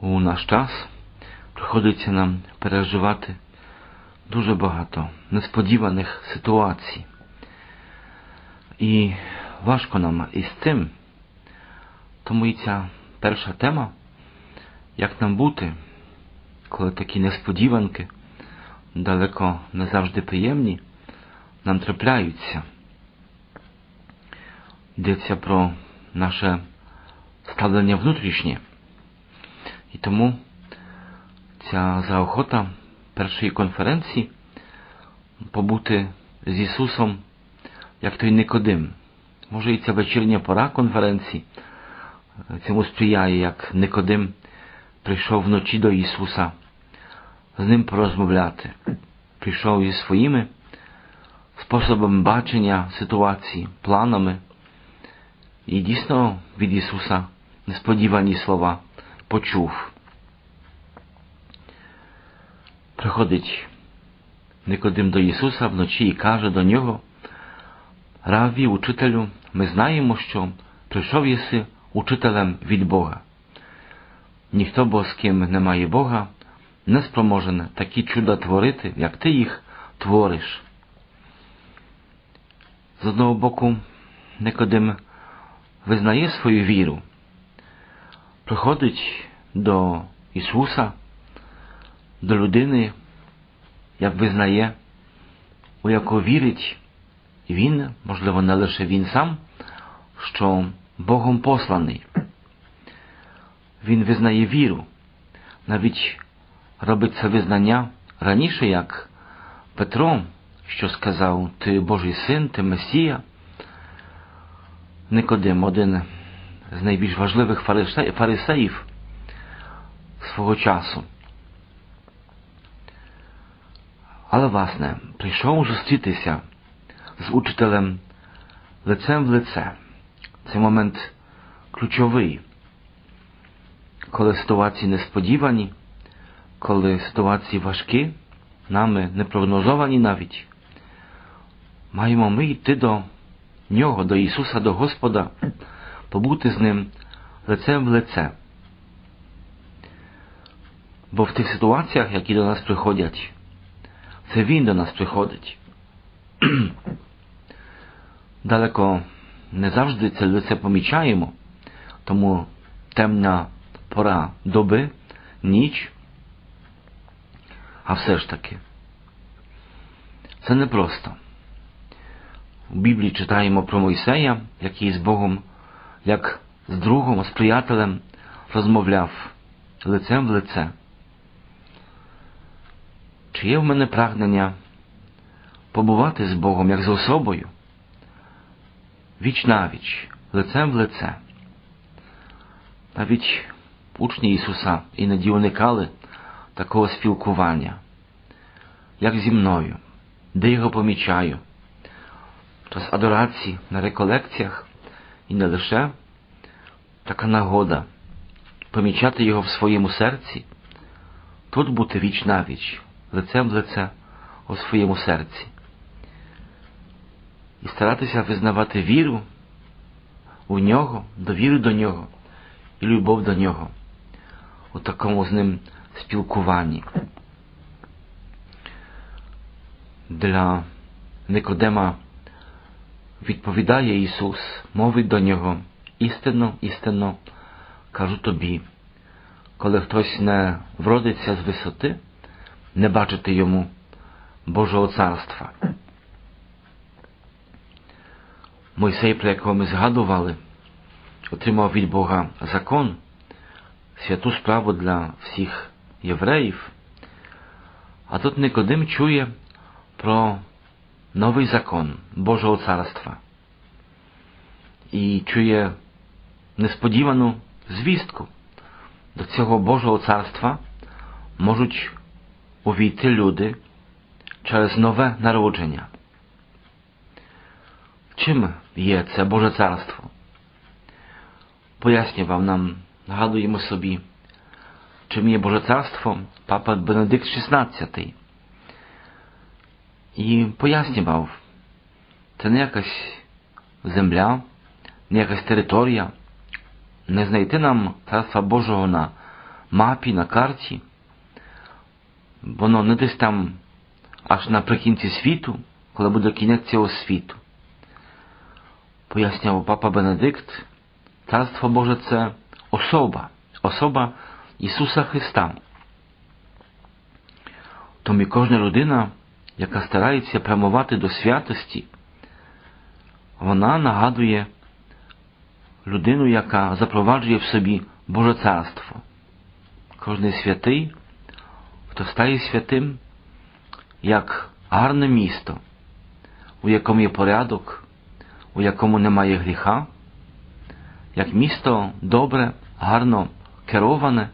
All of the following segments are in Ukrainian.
у наш час приходиться нам переживати дуже багато несподіваних ситуацій. І важко нам із цим. Тому і ця перша тема, як нам бути, коли такі несподіванки, далеко не завжди приємні, нам трапляються. Йдеться про наше ставлення внутрішнє. І тому ця заохота першої конференції побути з Ісусом, як той Никодим. Може і ця вечірня пора конференції цьому сприяє, як Никодим прийшов вночі до Ісуса з ним порозмовляти. Прийшов із своїми способами бачення ситуації, планами. І дійсно від Ісуса несподівані слова почув. Приходить Никодим до Ісуса вночі і каже до нього, Раві, учителю, ми знаємо, що прийшов єси учителем від Бога. Ніхто бо з ким немає Бога, не спроможен такі чуда творити, як ти їх твориш. З одного боку, Никодим визнає свою віру, приходить до Ісуса, до людини, як визнає, у яку вірить він, можливо, не лише він сам, що Богом посланий. Він визнає віру, навіть робить це визнання раніше, як Петро, що сказав, ти Божий син, ти Месія. Никодим, один з найбільш важливих фарисеїв свого часу. Але, власне, прийшов зустрітися з учителем лицем в лице. Цей момент ключовий, коли ситуації несподівані, коли ситуації важкі, нами не прогнозовані навіть, маємо ми йти до Нього, до Ісуса, до Господа, побути з Ним лицем в лице. Бо в тих ситуаціях, які до нас приходять, це Він до нас приходить. Далеко не завжди це лице помічаємо, тому темна пора доби, ніч, а все ж таки. Це непросто. У Біблії читаємо про Мойсея, який з Богом, як з другом, з приятелем розмовляв лицем в лице. Чи є в мене прагнення побувати з Богом як з особою? Віч навіч, лицем в лице. Навіть учні Ісуса іноді уникали такого спілкування, як зі мною, де його помічаю, час адорації на реколекціях і не лише така нагода помічати його в своєму серці, тут бути віч навіч, лицем в лице у своєму серці і старатися визнавати віру у нього, довіру до нього і любов до нього у такому з ним спілкуванні. Для Никодема відповідає Ісус, мовить до нього істинно, істинно кажу тобі, коли хтось не вродиться з висоти, не бачити йому Божого царства. Мойсей, про якого ми згадували, отримав від Бога закон, святу справу для всіх євреїв. А тут Никодим чує про новий закон Божого царства і чує несподівану звістку. До цього Божого царства можуть увійти люди через нове народження. Чим є це Боже царство? Пояснював нам, нагадуємо собі, чим є Боже царство папа Бенедикт XVI. І пояснював, це не якась земля, не якась територія, не знайти нам царства Божого на мапі, на карті. Воно не десь там аж наприкінці світу, коли буде кінець цього світу. Поясняв папа Бенедикт, Царство Боже це особа, особа Ісуса Христа. Тому кожна людина, яка старається прямувати до святості, вона нагадує людину, яка запроваджує в собі Боже Царство. Кожний святий, хто стає святим, як гарне місто, у якому є порядок, у якому немає гріха, як місто добре, гарно кероване,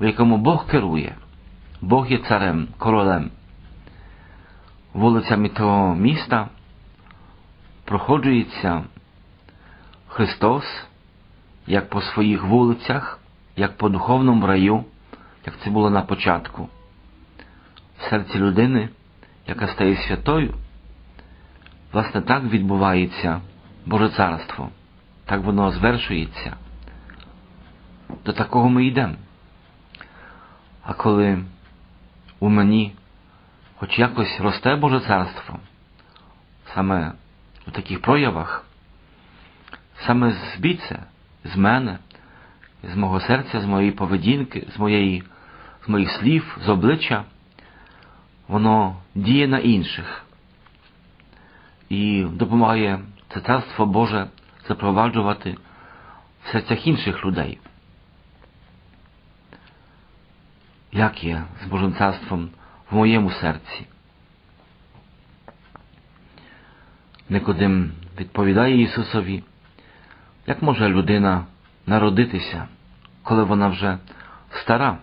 у якому Бог керує. Бог є царем, королем. Вулицями того міста проходжується Христос, як по своїх вулицях, як по духовному раю, як це було на початку. В серці людини, яка стає святою, власне так відбувається Боже Царство, так воно звершується. До такого ми йдемо. А коли у мені хоч якось росте Боже Царство, саме у таких проявах, саме звідси, з мене, з мого серця, з моєї поведінки, з моєї, з моїх слів, з обличчя, воно діє на інших і допомагає це Царство Боже запроваджувати в серцях інших людей. Як є з Божим Царством в моєму серці? Никодим відповідає Ісусові, як може людина народитися, коли вона вже стара?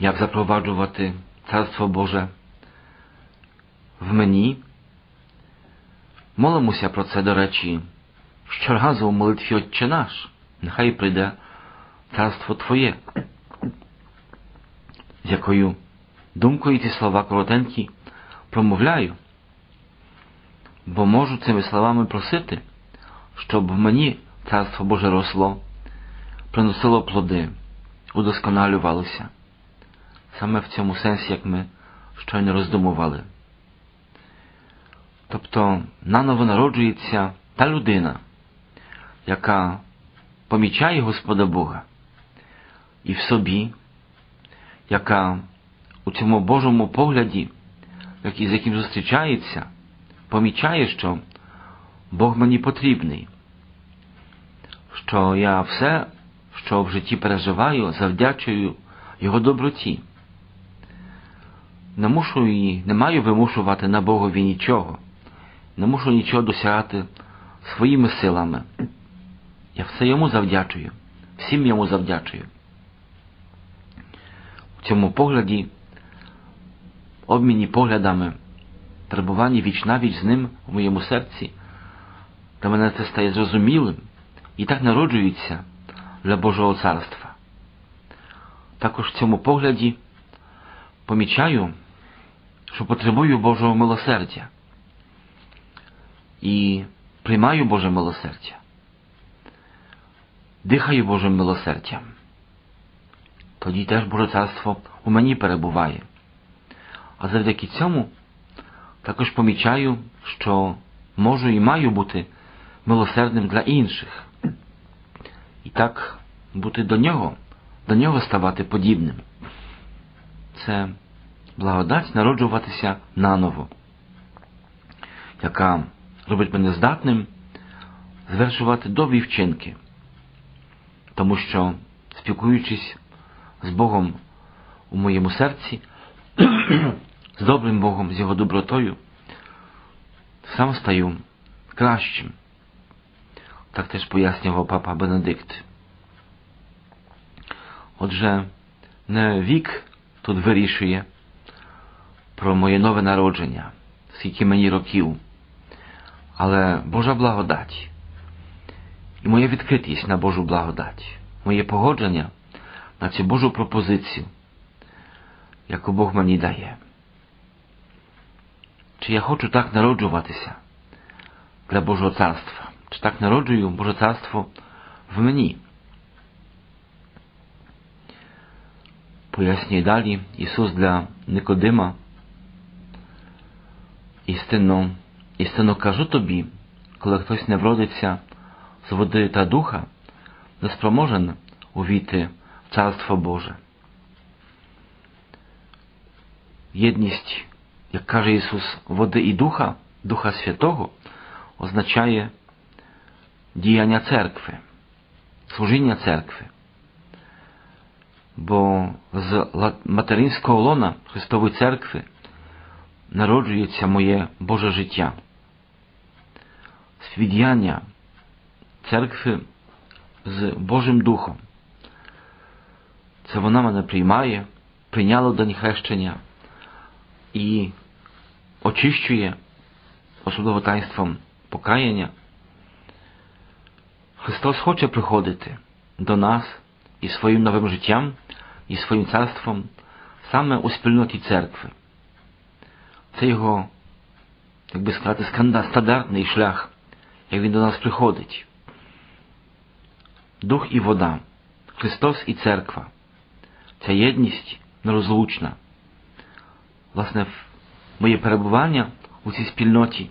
Як запроваджувати Царство Боже в мені? Молимося про це, до речі, щоразу у молитві Отче наш, нехай прийде Царство Твоє, якою думкою ці слова коротенькі промовляю, бо можу цими словами просити, щоб мені Царство Боже росло, приносило плоди, удосконалювалося, саме в цьому сенсі, як ми щойно роздумували. Тобто наново народжується та людина, яка помічає Господа Бога і в собі, яка у цьому Божому погляді, з яким зустрічається, помічає, що Бог мені потрібний, що я все, що в житті переживаю, завдячую Його доброті. Не мушу і не маю вимушувати на Богові нічого, не мушу нічого досягати своїми силами. Я все йому завдячую, всім йому завдячую. В цьому погляді, обміні поглядами, перебуванні віч навіч з ним у моєму серці, для мене це стає зрозумілим і так народжується для Божого царства. Також в цьому погляді помічаю, що потребую Божого милосердя і приймаю Боже милосердя, дихаю Божим милосердям. Тоді теж Боже царство у мені перебуває. А завдяки цьому також помічаю, що можу і маю бути милосердним для інших. І так бути до нього, до нього ставати подібним. Це благодать народжуватися наново, яка робить мене здатним звершувати добрі вчинки, тому що, спілкуючись з Богом у моєму серці, з добрим Богом, з Його добротою, сам стаю кращим. Так теж пояснював папа Бенедикт. Отже, не вік тут вирішує про моє нове народження, скільки мені років, але Божа благодать і моя відкритість на Божу благодать, моє погодження цю Божу пропозицію, яку Бог мені дає. Чи я хочу так народжуватися для Божого царства? Чи так народжую Боже царство в мені? пояснює далі Ісус для Никодима. Істинно, істинно кажу тобі, коли хтось не вродиться з води та духа, не спроможен увійти Царство Боже. Єдність, як каже Ісус, води і духа, Духа Святого, означає діяння церкви, служіння церкви. Бо з материнського лона Христової церкви народжується моє Боже життя. Свідяння церкви з Божим Духом. Це вона мене приймає, прийняла день хрещення і очищує, особливо таїнством покаяння. Христос хоче приходити до нас і своїм новим життям, і своїм царством саме у спільноті церкви. Це його, як би сказати, стандартний шлях, як він до нас приходить. Дух і вода, Христос і церква. Ця єдність нерозлучна. Власне, моє перебування у цій спільноті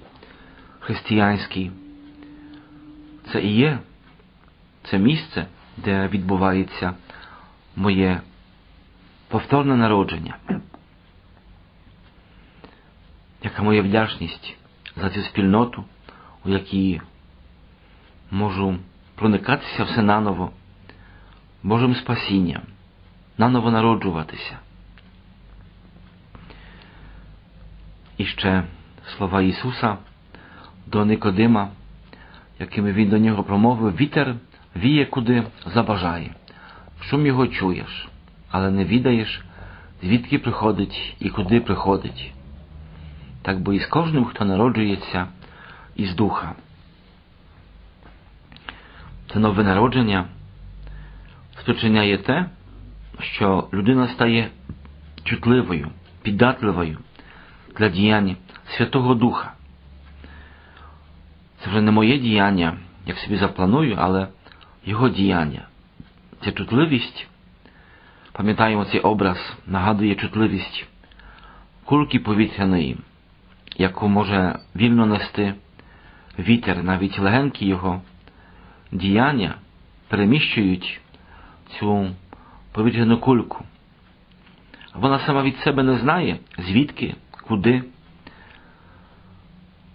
християнській, це і є це місце, де відбувається моє повторне народження. Яка моя вдячність за цю спільноту, у якій можу проникатися все наново, Божим спасінням, наново народжуватися. І ще слова Ісуса до Никодима, якими Він до нього промовив, вітер віє куди забажає, шум його чуєш, але не відаєш, звідки приходить і куди приходить. Так бо і з кожним, хто народжується із духа. Це нове народження спричиняє те, що людина стає чутливою, піддатливою для діяння Святого Духа. Це вже не моє діяння, як собі запланую, але його діяння. Ця чутливість, пам'ятаємо цей образ, нагадує чутливість кульки повітряної, яку може вільно нести вітер, навіть легенькі його діяння переміщують цю повітряну кульку. Вона сама від себе не знає, звідки, куди.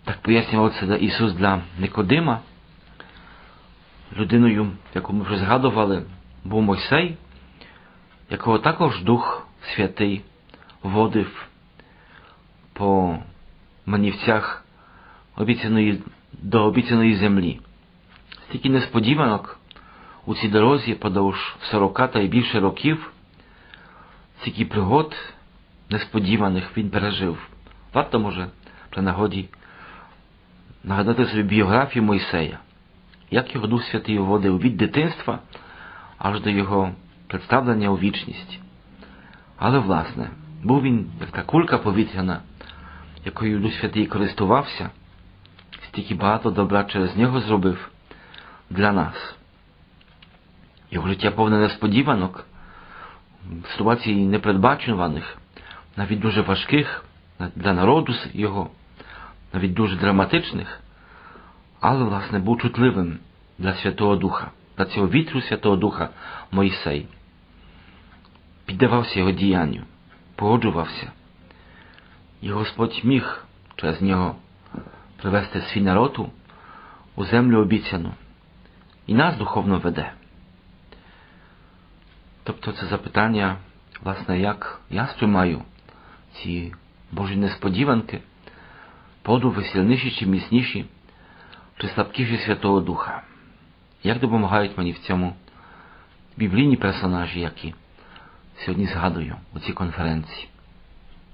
Так пояснював це Ісус для Никодима. Людиною, яку ми вже згадували, був Мойсей, якого також Дух Святий водив по манівцях обіцяної, до обіцяної землі. Стільки несподіванок у цій дорозі подовж сорока та й більше років, стільки пригод несподіваних він пережив. Варто може при нагоді нагадати собі біографію Мойсея, як його Дух Святий вводив від дитинства аж до його представлення у вічність. Але, власне, був він як та кулька повітряна, якою Дух Святий користувався, стільки багато добра через нього зробив для нас. Його життя повне несподіванок, ситуацій непередбачуваних, навіть дуже важких для народу його, навіть дуже драматичних, але, власне, був чутливим для Святого Духа, для цього вітру Святого Духа Мойсей. Піддавався його діянню, погоджувався. І Господь міг через нього привести свій народ у землю обіцяну і нас духовно веде. Тобто це запитання, власне, як я сприймаю ці Божі несподіванки, подуви сильніші чи міцніші, чи слабкіші Святого Духа. Як допомагають мені в цьому біблійні персонажі, які сьогодні згадую у цій конференції.